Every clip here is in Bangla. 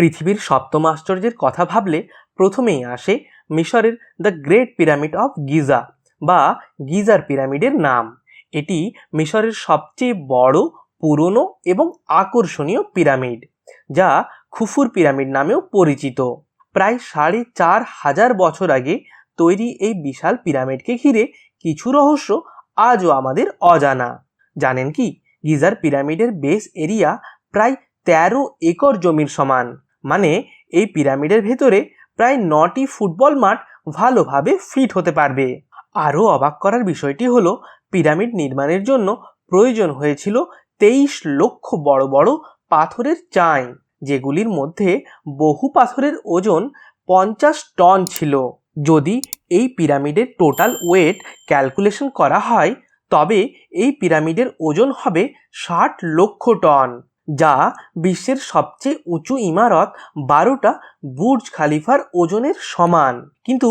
পৃথিবীর সপ্তম আশ্চর্যের কথা ভাবলে প্রথমেই আসে মিশরের the great pyramid of Giza বা গিজার পিরামিডের নাম। এটি মিশরের সবচেয়ে বড়, পুরনো এবং আকর্ষণীয় পিরামিড, যা খুফুর পিরামিড নামেও পরিচিত। প্রায় সাড়ে চার হাজার বছর আগে তৈরি এই বিশাল পিরামিডকে ঘিরে কিছু রহস্য আজও আমাদের অজানা। জানেন কি? গিজার পিরামিডের বেস এরিয়া প্রায় তেরো একর জমির সমান। মানে এই পিরামিডের ভেতরে প্রায় নটি ফুটবল মাঠ ভালোভাবে ফিট হতে পারবে। আরও অবাক করার বিষয়টি হলো, পিরামিড নির্মাণের জন্য প্রয়োজন হয়েছিল তেইশ লক্ষ বড় বড় পাথরের চাই, যেগুলির মধ্যে বহু পাথরের ওজন পঞ্চাশ টন ছিল। যদি এই পিরামিডের টোটাল ওয়েট ক্যালকুলেশন করা হয়, তবে এই পিরামিডের ওজন হবে ষাট লক্ষ টন। যা বিশ্বের সবচেয়ে উঁচু ইমারত বারোটা বুর্জ খালিফার ওজনের সমান। কিন্তু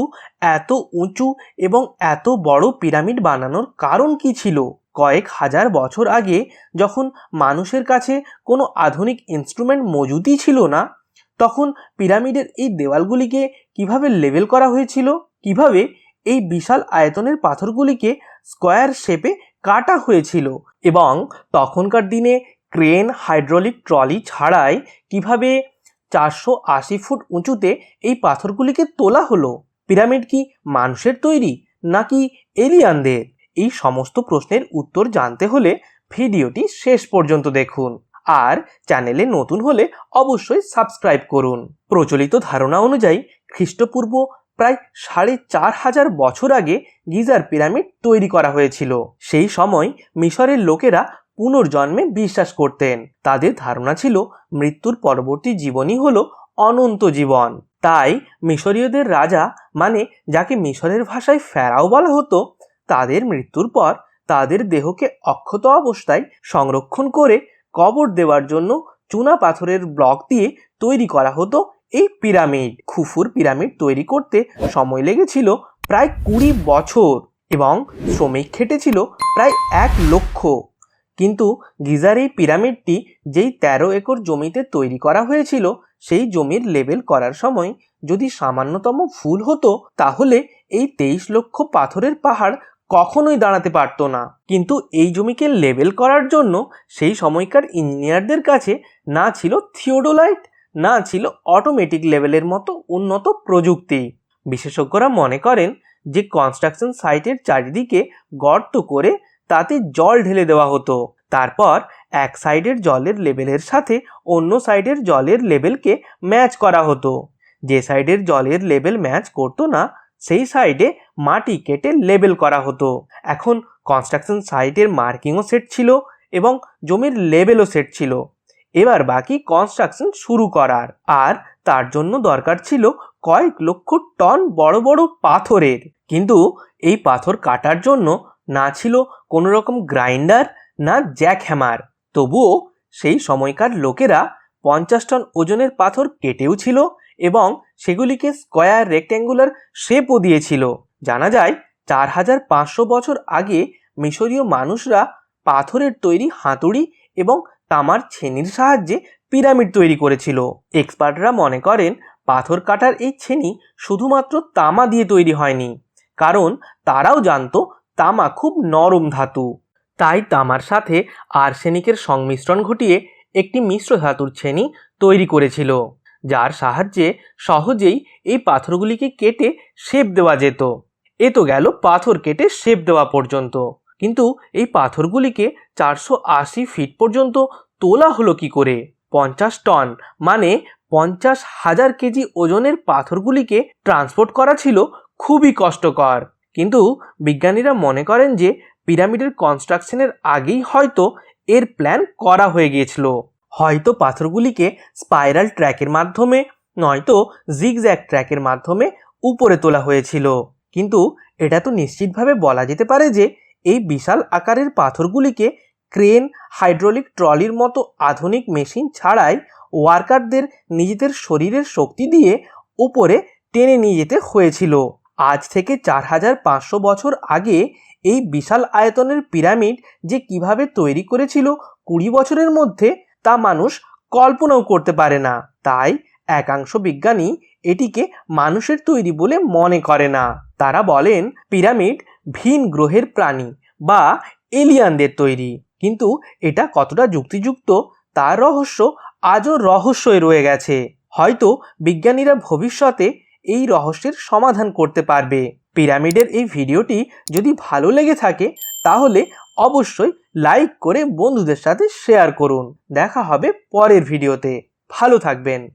এত উঁচু এবং এত বড় পিরামিড বানানোর কারণ কি ছিল? কয়েক হাজার বছর আগে যখন মানুষের কাছে কোনো আধুনিক ইনস্ট্রুমেন্ট মজুদই ছিল না, তখন পিরামিডের এই দেওয়ালগুলিকে কীভাবে লেভেল করা হয়েছিল? কীভাবে এই বিশাল আয়তনের পাথরগুলিকে স্কোয়ার শেপে কাটা হয়েছিল? এবং তখনকার দিনে ক্রেন হাইড্রোলিক ট্রলি ছাড়াই কীভাবে চারশো আশি ফুট উঁচুতে এই পাথরগুলিকে তোলা হলো? পিরামিড কি মানুষের তৈরি নাকি এলিয়ানদের? এই সমস্ত প্রশ্নের উত্তর জানতে হলে ভিডিওটি শেষ পর্যন্ত দেখুন। আর চ্যানেলে নতুন হলে অবশ্যই সাবস্ক্রাইব করুন। প্রচলিত ধারণা অনুযায়ী খ্রিস্টপূর্ব প্রায় সাড়ে চার হাজার বছর আগে গিজার পিরামিড তৈরি করা হয়েছিল। সেই সময় মিশরের লোকেরা পুনর্জন্মে বিশ্বাস করতেন। তাদের ধারণা ছিল, মৃত্যুর পরবর্তী জীবনই হলো অনন্ত জীবন। তাই মিশরীয়দের রাজা মানে যাকে মিশরের ভাষায় ফেরাও বলা হতো, তাদের মৃত্যুর পর তাদের দেহকে অক্ষত অবস্থায় সংরক্ষণ করে কবর দেওয়ার জন্য চুনা পাথরের ব্লক দিয়ে তৈরি করা হতো এই পিরামিড। খুফুর পিরামিড তৈরি করতে সময় লেগেছিল প্রায় কুড়ি বছর এবং শ্রমিক খেটেছিল প্রায় এক লক্ষ। কিন্তু গিজার এই পিরামিডটি যেই তেরো একর জমিতে তৈরি করা হয়েছিল, সেই জমির লেবেল করার সময় যদি সামান্যতম ভুল হতো, তাহলে এই তেইশ লক্ষ পাথরের পাহাড় কখনোই দাঁড়াতে পারতো না। কিন্তু এই জমিকে লেবেল করার জন্য সেই সময়কার ইঞ্জিনিয়ারদের কাছে না ছিল থিওডোলাইট, না ছিল অটোমেটিক লেভেলের মতো উন্নত প্রযুক্তি। বিশেষজ্ঞরা মনে করেন যে, কনস্ট্রাকশন সাইটের চারিদিকে গর্ত করে তাতে জল ঢেলে দেওয়া হতো। তারপর এক সাইডের জলের লেভেলের সাথে অন্য সাইডের জলের লেভেলকে ম্যাচ করা হতো। যে সাইডের জলের লেভেল ম্যাচ করতো না, সেই সাইডে মাটি কেটে লেবেল করা হতো। এখন কনস্ট্রাকশন সাইটের মার্কিংও সেট ছিল এবং জমির লেবেলও সেট ছিল। এবার বাকি কনস্ট্রাকশন শুরু করার। আর তার জন্য দরকার ছিল কয়েক লক্ষ টন বড় বড় পাথরের। কিন্তু এই পাথর কাটার জন্য না ছিল কোনো রকম গ্রাইন্ডার না জ্যাক হ্যামার। তবুও সেই সময়কার লোকেরা পঞ্চাশ টন ওজনের পাথর কেটেও ছিল এবং সেগুলিকে স্কোয়ার রেক্ট্যাঙ্গুলার শেপও দিয়েছিল। জানা যায়, চার হাজার পাঁচশো বছর আগে মিশরীয় মানুষরা পাথরের তৈরি হাতুড়ি এবং তামার ছেনির সাহায্যে পিরামিড তৈরি করেছিল। এক্সপার্টরা মনে করেন, পাথর কাটার এই ছেনি শুধুমাত্র তামা দিয়ে তৈরি হয়নি, কারণ তারাও জানতো তামা খুব নরম ধাতু। তাই তামার সাথে আর্সেনিকের সংমিশ্রণ ঘটিয়ে একটি মিশ্র ধাতুর ছেনি তৈরি করেছিল, যার সাহায্যে সহজেই এই পাথরগুলিকে কেটে শেপ দেওয়া যেত। এ তো গেল পাথর কেটে শেপ দেওয়া পর্যন্ত। কিন্তু এই পাথরগুলিকে চারশো আশি ফিট পর্যন্ত তোলা হলো কি করে? পঞ্চাশ টন মানে পঞ্চাশ হাজার কেজি ওজনের পাথরগুলিকে ট্রান্সপোর্ট করা ছিল খুবই কষ্টকর। কিন্তু বিজ্ঞানীরা মনে করেন যে পিরামিডের কনস্ট্রাকশনের আগেই হয়তো এর প্ল্যান করা হয়ে গিয়েছিল। হয়তো পাথরগুলিকে স্পাইরাল ট্র্যাকের মাধ্যমে, নয়তো জিগজ্যাক ট্র্যাকের মাধ্যমে উপরে তোলা হয়েছিল। কিন্তু এটা তো নিশ্চিতভাবে বলা যেতে পারে যে এই বিশাল আকারের পাথরগুলিকে ক্রেন হাইড্রোলিক ট্রলির মতো আধুনিক মেশিন ছাড়াই ওয়ার্কারদের নিজেদের শরীরের শক্তি দিয়ে উপরে টেনে নিয়ে যেতে হয়েছিল। আজ থেকে চার হাজার পাঁচশো বছর আগে এই বিশাল আয়তনের পিরামিড যে কীভাবে তৈরি করেছিল কুড়ি বছরের মধ্যে, তা মানুষ কল্পনাও করতে পারে না। তাই একাংশ বিজ্ঞানী এটিকে মানুষের তৈরি বলে মনে করে না। তারা বলেন, পিরামিড ভিন গ্রহের প্রাণী বা এলিয়ানদের তৈরি। কিন্তু এটা কতটা যুক্তিযুক্ত, তার রহস্য আজও রহস্যই রয়ে গেছে। হয়তো বিজ্ঞানীরা ভবিষ্যতে এই রহস্যের সমাধান করতে পারবে। পিরামিডের এই ভিডিওটি যদি ভালো লেগে থাকে, তাহলে অবশ্যই লাইক করে বন্ধুদের সাথে শেয়ার করুন। দেখা হবে পরের ভিডিওতে। ভালো থাকবেন।